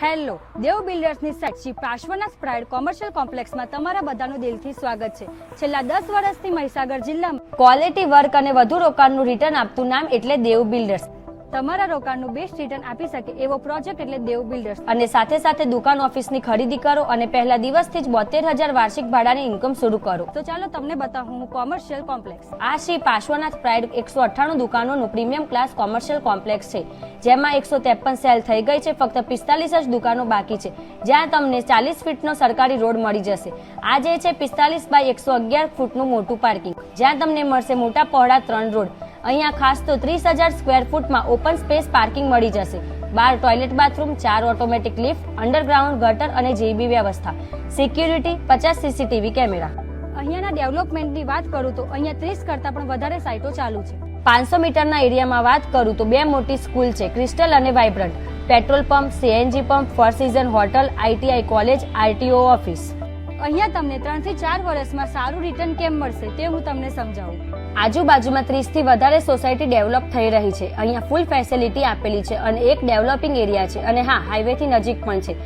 Hello, Dev બિલ્ડર્સની Shri Parshwanath pride commercial કોમ્પ્લેક્સમાં તમારા બધાનું દિલથી સ્વાગત છે. છેલ્લા દસ વર્ષથી મહીસાગર જિલ્લામાં ક્વોલિટી વર્ક અને વધુ રોકાણનું રિટર્ન આપતું નામ એટલે દેવ બિલ્ડર્સ. તમારા રોકાણનું બેસ્ટ રિટર્ન આપી શકે એવો પ્રોજેક્ટ એટલે દેવ બિલ્ડર્સ અને સાથે સાથે દુકાન ઓફિસની ખરીદી કરો અને પહેલા દિવસથી જ બોતેર હજાર વાર્ષિક ભાડાની ઇન્કમ શરૂ કરો. તો ચાલો તમને બતાવું, હું કોમર્શિયલ કોમ્પ્લેક્સ આ શ્રી પાર્શ્વનાથ પ્રાઇડ એકસો અઠ્ઠાણું દુકાનોનું પ્રીમિયમ ક્લાસ કોમર્શિયલ કોમ્પ્લેક્સ છે. જેમાં એકસો ત્રેપન સેલ થઈ ગઈ છે, ફક્ત પિસ્તાલીસ જ દુકાનો બાકી છે. જ્યાં તમને ચાલીસ ફીટનો સરકારી રોડ મળી જશે. આ જે છે, પિસ્તાલીસ બાય એકસો અગિયાર ફૂટનું મોટું પાર્કિંગ જ્યાં તમને મળશે મોટા પહોળા ત્રણ રોડ. અહીંયા ખાસ તો ત્રીસ હજાર સ્ક્વેર ફૂટમાં ઓપન સ્પેસ પાર્કિંગ મળી જશે. બાર ટોયલેટ બાથરૂમ ચાર ઓટોમેટિક લિફ્ટ અંડરગ્રાઉન્ડ ગટર અને જેબી વ્યવસ્થા. સિક્યુરિટી પચાસ સીસીટીવી કેમેરા અહીંયાના ડેવલપમેન્ટની વાત કરું તો અહીંયા ત્રીસ કરતાં પણ વધારે સાઇટો ચાલુ છે. પાંચસો મીટરના એરિયામાં વાત કરું તો બે મોટી સ્કૂલ છે ક્રિસ્ટલ અને vibrant petrol pump CNG pump four season hotel ITI college RTO office અહીંયા તમને ત્રણથી ચાર વર્ષમાં સારું રિટર્ન કેમ મળશે તે હું તમને સમજાવું. આજુબાજુમાં ત્રીસથી વધારે સોસાયટી ડેવલપ થઈ રહી છે. અહીંયા ફૂલ ફેસિલિટી આપેલી છે અને એક ડેવલપિંગ એરિયા છે. અને હા હાઈવે થી નજીક પણ છે.